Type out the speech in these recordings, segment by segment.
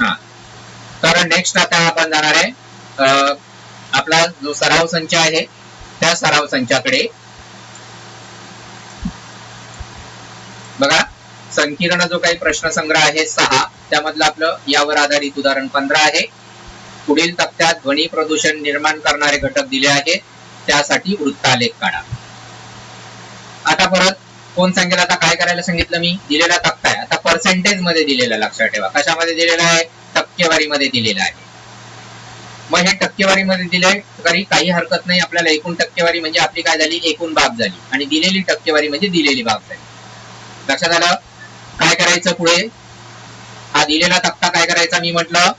हा. तर नेक्स्ट आता आपण जाणार आहे आपला जो सराव संच आहे त्या सराव संचाकडे. बघा संकीर्ण जो काही प्रश्न संग्रह आहे सहा त्यामधलं आपलं यावर आधारित उदाहरण पंधरा आहे. पुढील तक्त्यात ध्वनी प्रदूषण निर्माण करणारे घटक दिले आहेत त्यासाठी वृत्तालेख काढा. आता परत कोण सांगेल आता काय करायला सांगितलं मी? दिलेला तक्ता आहे. आता पर्सेंटेजमध्ये दिलेला लक्षात ठेवा. कशामध्ये दिलेला आहे? टक्केवारीमध्ये दिलेला आहे. मग हे टक्केवारीमध्ये दिले तरी काही हरकत नाही. आपल्याला एकूण टक्केवारी म्हणजे आपली काय झाली? एकूण बाब झाली. आणि दिलेली टक्केवारी म्हणजे दिलेली बाब झाली. लक्षात आलं? काय करायचं पुढे? हा दिलेला तक्ता काय करायचा? मी म्हटलं.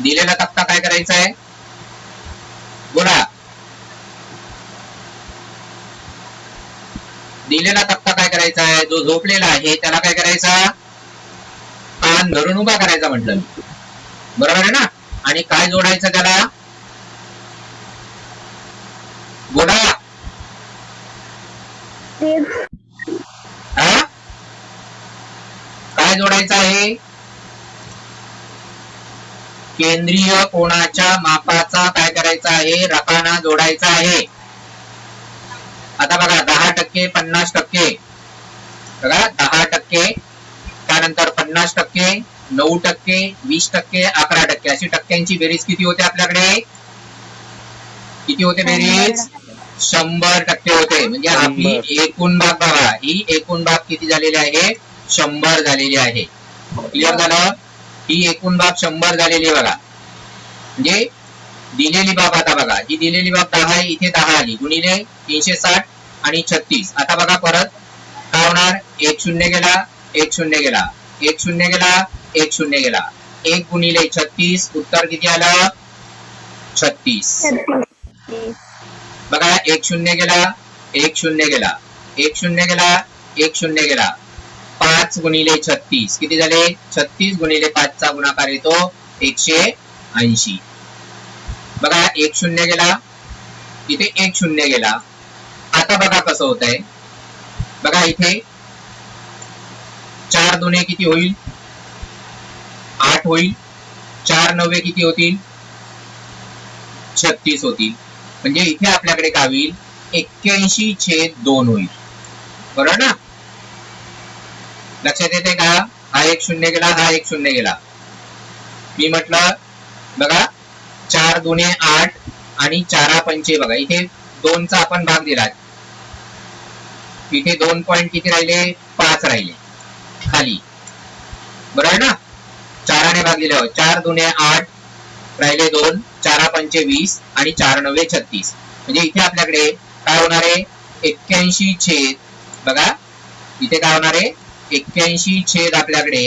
दिलेला तक्ता काय करायचा आहे बोला दिलेला तक्ता काय करायचा आहे? जो झोपलेला आहे त्याला काय करायचा? कान धरून उभा करायचा म्हटलं बरोबर आहे ना? आणि काय जोडायचं त्याला? बोला. हा? काय जोडायचं आहे? केंद्रीय कोणाच्या मापाचा काय करायचा आहे? रकाना जोडायचा आहे. टक्के पन्नास टक्के. बघा दहा टक्के त्यानंतर पन्नास टक्के नऊ टक्के वीस टक्के अकरा टक्के. अशी टक्क्यांची बेरीज किती होते आपल्याकडे? किती होते बेरीज? शंभर टक्के होते. म्हणजे आपली एकूण भाग बघा. ही एकूण भाग किती झालेली आहे? शंभर झालेली आहे. क्लिअर झालं? ही एकूण बाब शंभर झालेली आहे बघा. म्हणजे दिलेली बाब आता बघा. ही दिलेली बाब दहा आहे इथे दहा आली. गुणिले तीनशे साठ. आणि छत्तीस आता बघा परत काय होणार एक शून्य गेला एक शून्य गेला एक शून्य गेला एक शून्य गेला एक गुणिले छत्तीस उत्तर किती आलं छत्तीस बघा एक शून्य गेला एक शून्य गेला एक शून्य गेला एक शून्य गेला पाच गुणिले छत्तीस किती झाले छत्तीस गुणिले पाच चा गुणाकार येतो एकशे ऐंशी बघा एक शून्य गेला इथे एक शून्य गेला आता बघा कसं होत आहे बघा इथे. चार दोन्ही किती होईल? आठ होईल. चार नवे किती होतील? छत्तीस होतील. म्हणजे इथे आपल्याकडे काय होईल? एक्क्याऐंशी छेद दोन होईल. बरोबर ना? लक्षात येते का? हा एक शून्य गेला हा एक शून्य गेला. मी म्हटलं बघा चार दोन्ही आठ आणि चारा पंचे बघा. इथे दोनचा आपण भाग दिला इथे दोन पॉईंट किती राहिले? पाच राहिले. खाली. बरोबर ना? चाराने भाग आहोत. चार दोन्ही आठ राहिले दोन. चारा पंचे वीस आणि चार नव्वे छत्तीस. म्हणजे इथे आपल्याकडे काय होणार आहे? एक्क्याऐंशी छेद. बघा. इथे काय होणार आहे? एक्क्याऐंशी छेद आपल्याकडे.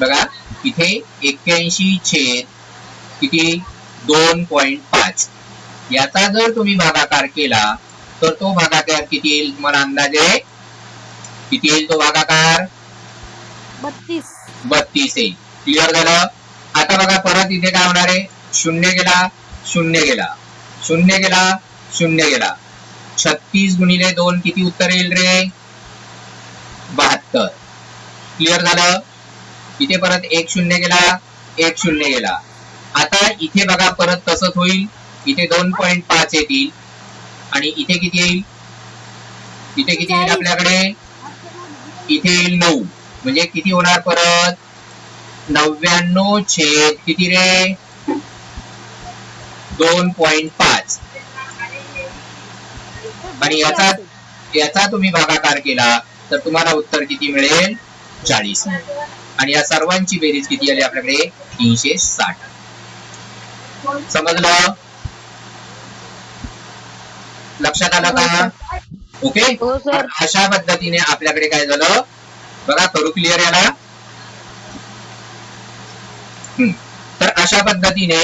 बघा. इथे एक्क्याऐंशी छेद किती? दोन पॉइंट पाच. याचा जर तुम्ही भागाकार केला तर तो भागाकार किती येईल? तुम्हाला अंदाजे किती येईल तो भागाकार? बत्तीस. बत्तीस येईल. क्लिअर झालं? आता बघा परत इथे काय होणार आहे? शून्य गेला शून्य गेला. शून्य गेला शून्य गेला. छत्तीस गुणिले दोन किती उत्तर येईल रे? बहात्तर. क्लिअर झालं? इथे परत एक शून्य गेला एक शून्य गेला. आता इथे बघा परत तसंच होईल. इथे दोन पॉइंट पाच येतील. आणि इथे किती येईल? इथे किती येईल आपल्याकडे? इथे येईल नऊ. म्हणजे किती होणार परत? नव्याण्णव छेद किती रे? दोन पॉइंट पाच. आणि याचा याचा तुम्ही भागाकार केला तर तुम्हाला उत्तर किती मिळेल? चाळीस. आणि या सर्वांची बेरीज किती आली आपल्याकडे? तीनशे साठ. समजलं? लक्षात आलं का? ओके? हो अशा पद्धतीने आपल्याकडे काय झालं? बघा करू क्लिअर याला. तर अशा पद्धतीने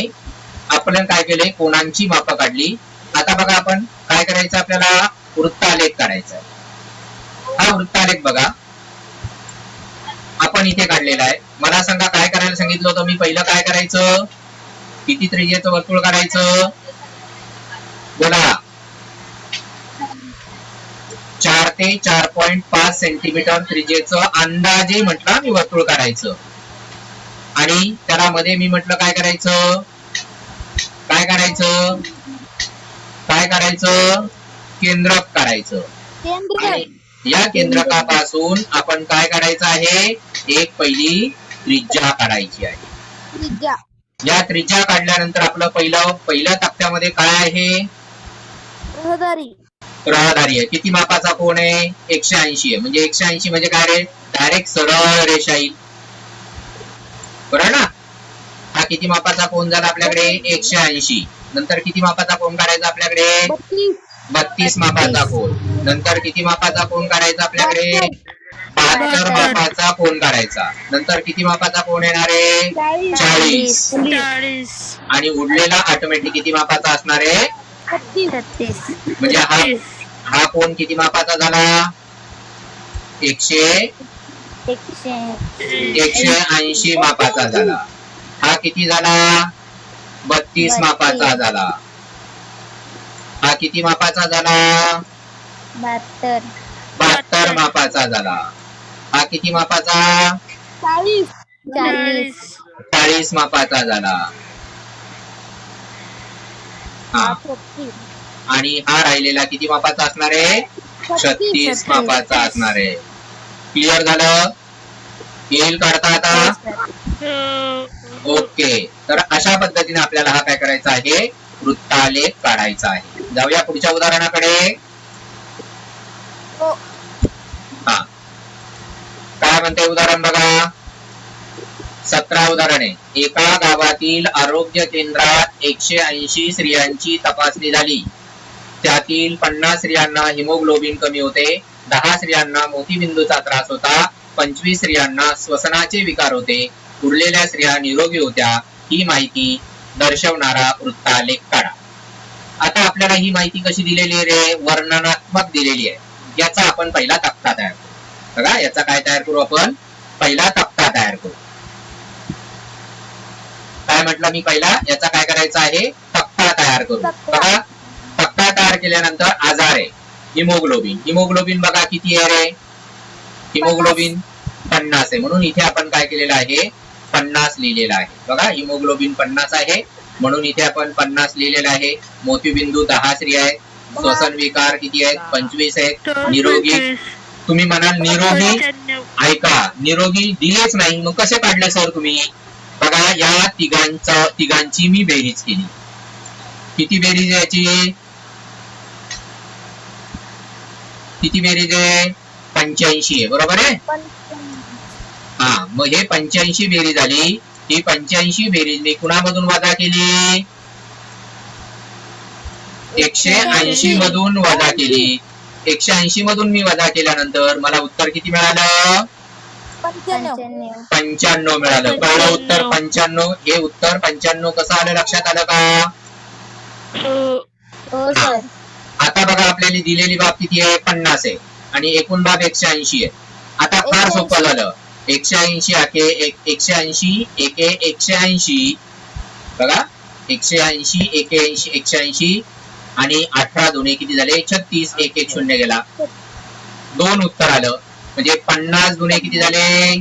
आपण काय केले? कोणांची मापं काढली? आता बघा आपण काय करायचं आपल्याला? वृत्तालेख काढायचा हा वृत्तालेख बघा. आपण इथे काढलेला आहे. मला सांगा काय करायला सांगितलं होतं मी? पहिलं काय करायचं? किती त्रिज्येचं वर्तुळ काढायचं बोला चार ते चार पॉईंट पाच सेंटीमीटर त्रिज्येचं अंदाजे म्हटलं मी वर्तुळ काढायचं. आणि त्याला मध्ये मी म्हटलं काय करायचं? काय काढायचं? काय काढायचं? केंद्रक काढायचं. या केंद्रकापासून आपण काय काढायचं आहे? एक पहिली त्रिज्या काढायची आहे. त्रिज्या. या त्रिज्या काढल्यानंतर आपलं पहिलं पहिल्या तक्त्यामध्ये काय आहे? रहदारी रहदारी आहे. किती मापाचा कोण आहे? एकशे ऐंशी आहे. म्हणजे एकशे ऐंशी म्हणजे काय रे? डायरेक्ट सरळ रेषा येईल. बरोबर ना? हा किती मापाचा कोण झाला आपल्याकडे? एकशे ऐंशी. नंतर किती मापाचा कोण काढायचा आपल्याकडे? बत्तीस मापाचा कोण नंतर किती मापाचा कोण काढायचा आपल्याकडे? बहात्तर. मापाचा कोण काढायचा. नंतर किती मापाचा कोण येणार आहे? चाळीस. आणि उरलेला ऑटोमॅटिक किती मापाचा असणार आहे? म्हणजे हा हा कोण किती मापाचा झाला? एकशे? एकशे ऐंशी मापाचा झाला. हा किती झाला? बत्तीस मापाचा झाला. हा किती मापाचा झाला? बहात्तर. बहात्तर मापाचा झाला. हा किती मापाचा? चाळीस. मापाचा झाला. हा. आणि हा राहिलेला किती मापाचा असणार आहे? छत्तीस मापाचा असणार आहे. क्लिअर झालं? येईल काढता आता. ओके. तर अशा पद्धतीने आपल्याला हा काय करायचा आहे? वृत्तालेख काढायचा आहे. जाऊया पुढच्या उदाहरणाकडे. हो. हा. काय म्हणते उदाहरण बघा? सतरा उदाहरणे. एका गावातील आरोग्य केंद्रात एकशे ऐंशी स्त्रियांची तपासणी झाली. त्यातील पन्नास स्त्रियांना हिमोग्लोबिन कमी होते दहा स्त्रियांना मोतीबिंदूचा त्रास होता पंचवीस स्त्रियांना श्वसनाचे विकार होते. उरलेल्या स्त्रिया निरोगी होत्या ही माहिती दर्शवणारा वृत्तालेख काढा आता आपल्याला ही माहिती कशी दिलेली आहे रे? वर्णनात्मक दिलेली आहे. याचा आपण पहिला तक्ता तयार करू. बघा याचा काय तयार करू आपण? पहिला तक्ता तयार करू. काय म्हटलं मी पहिला? याचा काय करायचा आहे? तक्ता तयार करू. बघा तक्ता केल्यानंतर आजार आहे. हिमोग्लोबिन. हिमोग्लोबिन बघा किती आहे रे? हिमोग्लोबिन पन्नास आहे. म्हणून इथे आपण काय केलेलं आहे? पन्नास लिहिलेलं आहे. बघा हिमोग्लोबिन पन्नास आहे. म्हणून इथे आपण पन्नास लिहिलेलं आहे. मोतीबिंदू दहा स्त्री आहे. श्वसन विकार किती आहेत पंचवीस आहेत निरोगी. तुम्ही म्हणाल निरोगी. ऐका निरोगी दिलेच नाही. मग कसे काढले सर तुम्ही? बघा या तिघांचा तिघांची मी बेरीज केली. किती बेरीज यायची याची? किती बेरीज आहे? पंच्याऐंशी आहे बरोबर आहे? हा मग हे पंच्याऐंशी बेरीज झाली. ही पंच्याऐंशी बेरीज मी कुणामधून वजा केली? एकशे ऐंशी मधून वजा केली. एकशे ऐंशी मधून मी वजा केल्यानंतर मला उत्तर किती मिळालं? पंच्याण्णव. मिळालं. पहिलं उत्तर पंच्याण्णव. हे उत्तर पंच्याण्णव कसं आलं लक्षात आलं का? हो. हो. सर. आता बघा आपल्याला दिलेली बाब किती आहे? पन्नास आहे. आणि एकूण बाब एकशे ऐंशी आहे. आता फार सोपं झालं. एकशे ऐंशी आके एक एकशे ऐंशी एके एकशे ऐंशी. बघा एकशे ऐंशी एके ऐंशी एकशे ऐंशी आणि अठरा दोन्ही किती झाले? छत्तीस एक एक शून्य गेला. दोन उत्तर आलं. म्हणजे पन्नास गुणे किती झाले?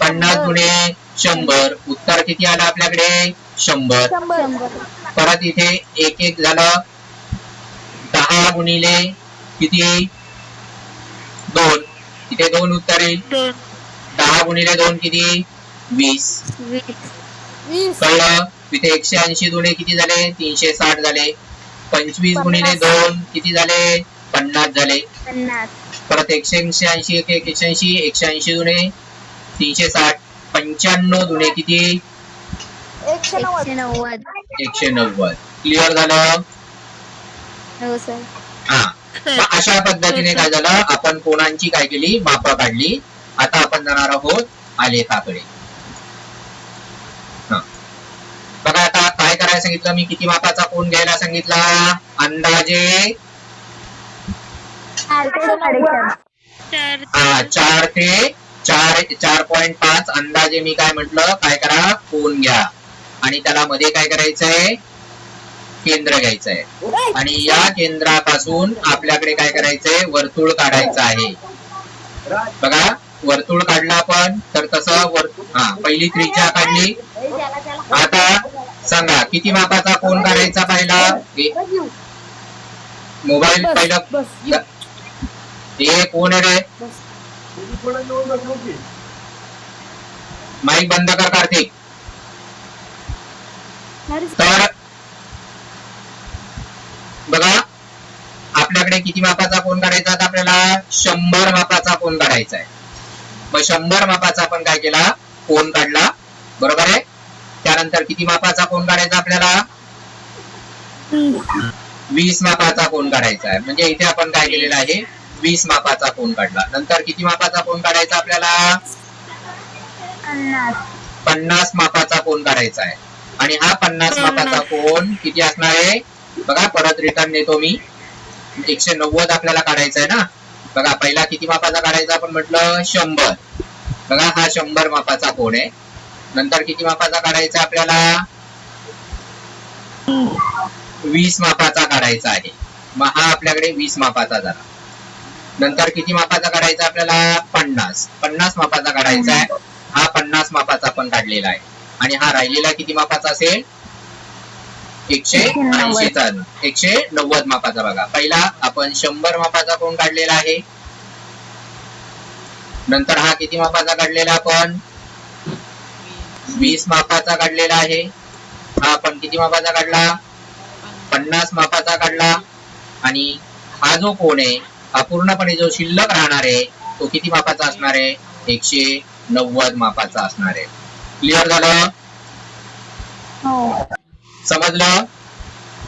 पन्नास गुणे शंभर. उत्तर किती आलं आपल्याकडे? शंभर. परत इथे एक एक झालं. दहा गुणिले किती? दोन. इथे दोन उत्तर. येईल दोन. दहा गुणिले दोन किती? वीस. कळलं? इथे एकशे ऐंशी गुणे किती झाले? तीनशे साठ झाले. पंचवीस गुणिले दोन किती झाले? पन्नास झाले. पन्नास. परत एकशे एकशे ऐंशी एक एक एकशे ऐंशी एकशे ऐंशी दुणे तीनशे साठ. पंच्याण्णव दुणे किती? एकशे नव्वद. क्लिअर झालं? हो सर हा. अशा पद्धतीने काय झालं? आपण कोणांची काय केली? मापा काढली. आता आपण जाणार आहोत आलेखाकडे. बघा आता काय करायला सांगितलं? मी किती मापाचा कोण घ्यायला सांगितला? अंदाजे? हा चार ते चार चार पॉईंट पाच अंदाजे मी काय म्हंटल? काय करा? कोण घ्या. आणि त्याला मध्ये काय करायचंय? केंद्र घ्यायचं आहे आणि या केंद्रापासून आपल्याकडे काय करायचंय? वर्तुळ काढायचं आहे. बघा वर्तुळ काढला आपण तर तसं वर हा पहिली त्रिज्या काढली. आता सांगा किती मापाचा कोण काढायचा पहिला? मोबाईल पहिला हे कोण रे? माईक बंद कर कार्तिक. तर बघा आपल्याकडे किती मापाचा कोण काढायचा? आपल्याला शंभर मापाचा कोण काढायचा आहे मग शंभर मापाचा आपण काय केला? कोण काढला? बरोबर आहे? त्यानंतर किती मापाचा कोण काढायचा आपल्याला? वीस मापाचा कोण काढायचा आहे म्हणजे इथे आपण काय केलेलं आहे? वीस मापाचा कोण काढला? नंतर किती मापाचा कोण काढायचा आपल्याला? पन्नास. मापाचा कोण काढायचा आहे आणि हा पन्नास मापाचा कोण किती असणार आहे? बघा परत रिटर्न देतो मी. एकशे नव्वद आपल्याला काढायचा आहे ना. बघा पहिला किती मापाचा काढायचा आपण म्हटलं? शंभर. बघा हा शंभर मापाचा कोण आहे. नंतर किती मापाचा काढायचा आपल्याला? वीस मापाचा काढायचा आहे. मग हा आपल्याकडे वीस मापाचा झाला. नंतर किती मापाचा काढायचा आपल्याला? पन्नास. पन्नास मापाचा काढायचा आहे. हा पन्नास मापाचा आपण काढलेला आहे. आणि हा राहिलेला किती मापाचा असेल? एकशे ऐंशीचा एकशे नव्वद मापाचा बघा. पहिला आपण शंभर मापाचा कोण काढलेला आहे? नंतर हा किती मापाचा काढलेला आपण? वीस मापाचा काढलेला आहे. हा आपण किती मापाचा काढला? पन्नास मापाचा काढला. आणि हा जो कोण आहे हा पूर्णपणे जो शिल्लक राहणार आहे तो किती मापाचा असणार आहे? एकशे नव्वद मापाचा असणार आहे. क्लिअर झालं? समजलं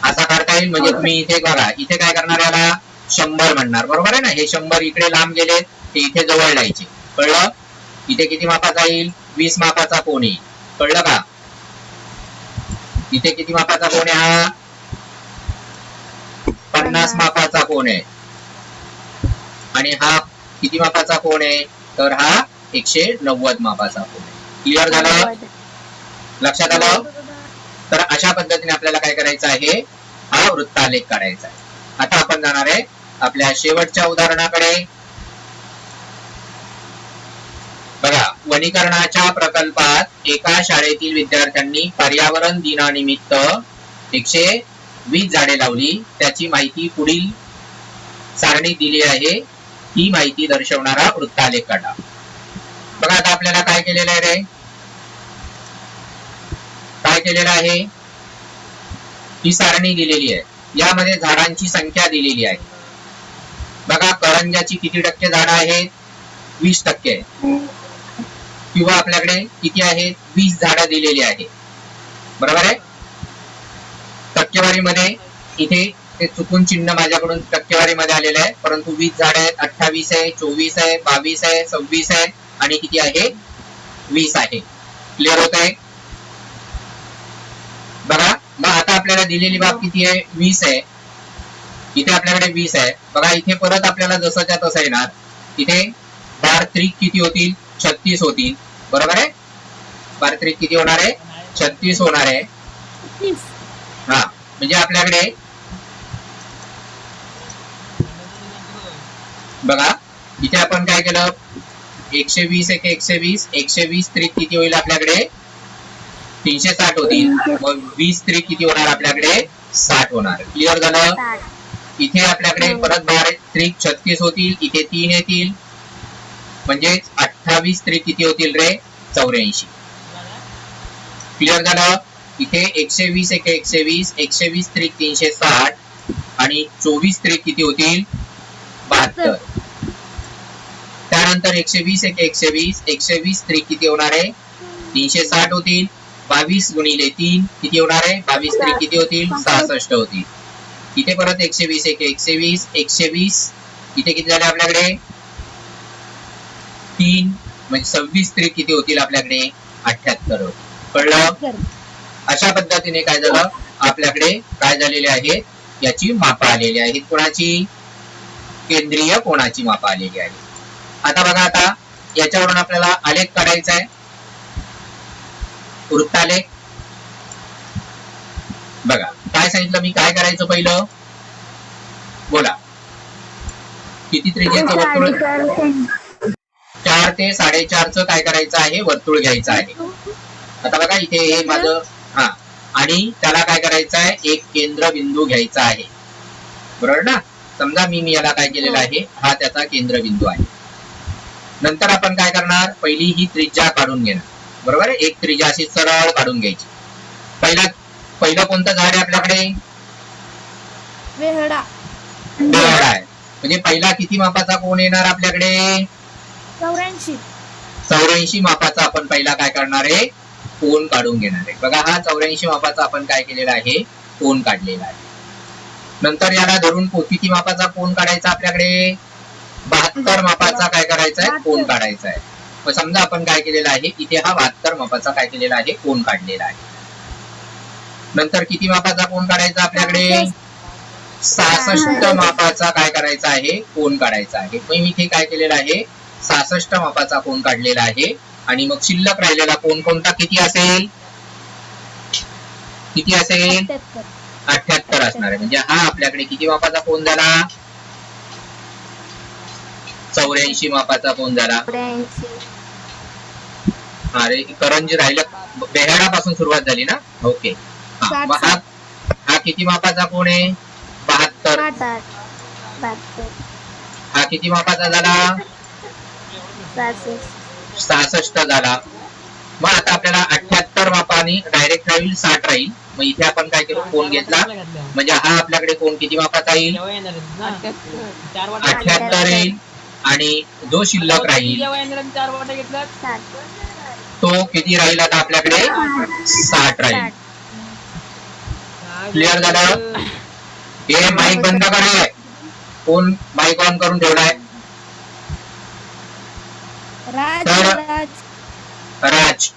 असा काढता येईल म्हणजे तुम्ही इथे बघा इथे काय करणार याला शंभर म्हणणार बरोबर आहे ना? हे शंभर इकडे लांब गेले ते इथे जवळ लायचे कळलं? इथे किती मापाचा येईल? वीस मापाचा कोण येईल? कळलं का? इथे किती मापाचा कोण आहे हा? पन्नास मापाचा कोण आहे? आणि हा किती मापाचा कोण आहे? तर हा एकशे नव्वद मापाचा कोण आहे. क्लिअर झालं? लक्षात आलं? तर अशा पद्धतीने आपल्याला काय करायचं आहे? हा वृत्तालेख काढायचा आहे. आता आपण जाणार आहे आपल्या शेवटच्या उदाहरणाकडे. बघा वनीकरणाच्या प्रकल्पात एका शाळेतील विद्यार्थ्यांनी पर्यावरण दिनानिमित्त एकशे वीस झाडे लावली. त्याची माहिती पुढील सारणी दिली आहे. ही माहिती दर्शवणारा वृत्तालेख काढा. बघा आता आपल्याला काय केलेलं आहे रे? केलेला आहे. ही सारणी दिलेली आहे. यामध्ये झाडांची संख्या दिलेली आहे. बघा करंजाची किती टक्के झाडं आहेत? वीस टक्के. किंवा आपल्याकडे किती आहेत? वीस झाडं दिलेली आहेत. बरोबर आहे? टक्केवारीमध्ये इथे ते चुकून चिन्ह माझ्याकडून टक्केवारीमध्ये आलेलं आहे. परंतु वीस झाड आहेत. अठ्ठावीस आहे चोवीस आहे बावीस आहे सव्वीस आहे आणि किती आहे? वीस आहे. क्लिअर होत आहे बघा मग आता आपल्याला दिलेली बाब किती आहे? वीस आहे. इथे आपल्याकडे वीस आहे. बघा इथे परत आपल्याला जसंच्या तसं येणार. इथे बार त्रिक किती होतील? छत्तीस होतील. बरोबर आहे? बार त्रिक किती होणार आहे? छत्तीस होणार आहे. हा म्हणजे आपल्याकडे बघा इथे आपण काय केलं? एकशे वीस एक एकशे वीस एकशे वीस त्रिक किती होईल आपल्याकडे? तीनशे साठ होतील मग वीस त्रिक किती होणार आपल्याकडे? साठ होणार. क्लिअर झालं? इथे आपल्याकडे परत बारा त्रिक छत्तीस होतील इथे तीन येतील. म्हणजे अठ्ठावीस त्रिक किती होतील रे? चौऱ्याऐंशी. क्लिअर झालं? इथे एकशे वीस एक एकशे वीस एकशे वीस त्रिक तीनशे साठ आणि चोवीस त्रिक किती होतील? बहात्तर. त्यानंतर एकशे वीस एक एकशे वीस एकशे वीस त्रिक किती होणार आहे? तीनशे साठ होतील. बावीस गुणिले तीन किती होणार आहे? बावीस तरी किती होतील? सहासष्ट होतील. इथे परत एकशे वीस एक एकशे वीस एकशे वीस. इथे किती झाले आपल्याकडे? तीन. म्हणजे सव्वीस तरी किती होतील आपल्याकडे? अठ्याहत्तर कळलं? अशा पद्धतीने काय झालं? आपल्याकडे काय झालेले आहेत? याची मापा आलेली आहेत. कोणाची? केंद्रीय कोणाची मापा आलेली आहे आता बघा आता याच्यावरून आपल्याला आलेख काढायचा आहे. वृत्तालेख बघा काय काय सांगितलं मी? काय करायचं पहिलं? बोला. किती त्रिज्याचं वर्तुळ? चार ते साडेचारचं काय करायचं आहे? वर्तुळ घ्यायचं आहे. आता बघा इथे हे माझं हा. आणि त्याला काय करायचं आहे? एक केंद्रबिंदू घ्यायचा आहे. बरोबर ना? समजा मी मी याला काय केलेलं आहे? हा त्याचा केंद्रबिंदू आहे. नंतर आपण काय करणार? पहिली ही त्रिज्या काढून घेणार. बरोबर आहे? एक त्रिज्या अशी सरळ काढून घ्यायची. पहिला पहिलं कोणतं झाड आहे आपल्याकडे? वेहडा. बेहडा आहे. म्हणजे पहिला किती मापाचा कोण येणार आपल्याकडे? चौऱ्याऐंशी. चौऱ्याऐंशी मापाचा आपण पहिला काय करणार आहे? कोण काढून घेणार आहे? बघा हा चौऱ्याऐंशी मापाचा आपण काय केलेला आहे? कोण काढलेला आहे. नंतर याला धरून किती मापाचा कोण काढायचा आपल्याकडे? बहात्तर मापाचा काय करायचा आहे? कोण काढायचा आहे. समजा आपण काय केलेला आहे इथे हा बहात्तर मापाचा काय केलेला आहे कोण काढलेला आहे. नंतर किती मापाचा कोण काढायचा आपल्याकडे? सहासष्ट मापाचा काय करायचा आहे कोण काढायचा आहे. मग मी इथे काय केलेला आहे सहासष्ट मापाचा कोण काढलेला आहे. आणि मग शिल्लक राहिलेला कोण कोणता? किती असेल? किती असेल? अठ्याहत्तर असणार आहे. म्हणजे हा आपल्याकडे किती मापाचा कोण झाला? चौऱ्याऐंशी मापाचा कोण झाला. चौऱ्याऐंशी. अरे करंजी राहिलं बेहाडापासून सुरुवात झाली ना? ओके. हा मग हा हा किती मापाचा कोण आहे? बहात्तर. हा किती मापाचा झाला? सहासष्ट. सहासष्ट झाला. मग आता आपल्याला अठ्याहत्तर मापाने डायरेक्ट राहील साठ राहील. मग इथे आपण काय केलं? कोण घेतला? म्हणजे हा आपल्याकडे कोण किती मापाचा येईल? अठ्याहत्तर येईल. आणि जो शिल्लक राहील चार वाटा घेतला साठ तो किती राहील आता आपल्याकडे? साठ राहील. Clear झालं? हे माईक बंद कराय कोण माईक ऑन करून ठेवलाय तर- राज. राज.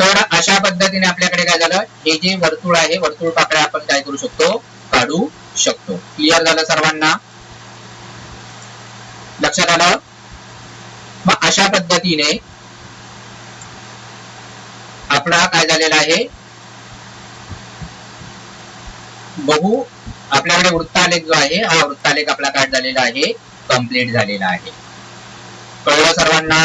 तर अशा पद्धतीने आपल्याकडे काय झालं? हे जे वर्तुळ आहे वर्तुळ पाकळ्या आपण काय करू शकतो? काढू शकतो. क्लिअर झालं सर्वांना? लक्षात आलं? मग अशा पद्धतीने आपला काय झालेला आहे? बहु आपल्याकडे वृत्तालेख जो आहे हा वृत्तालेख आपला काय झालेला आहे? कंप्लीट झालेला आहे. कळलं सर्वांना?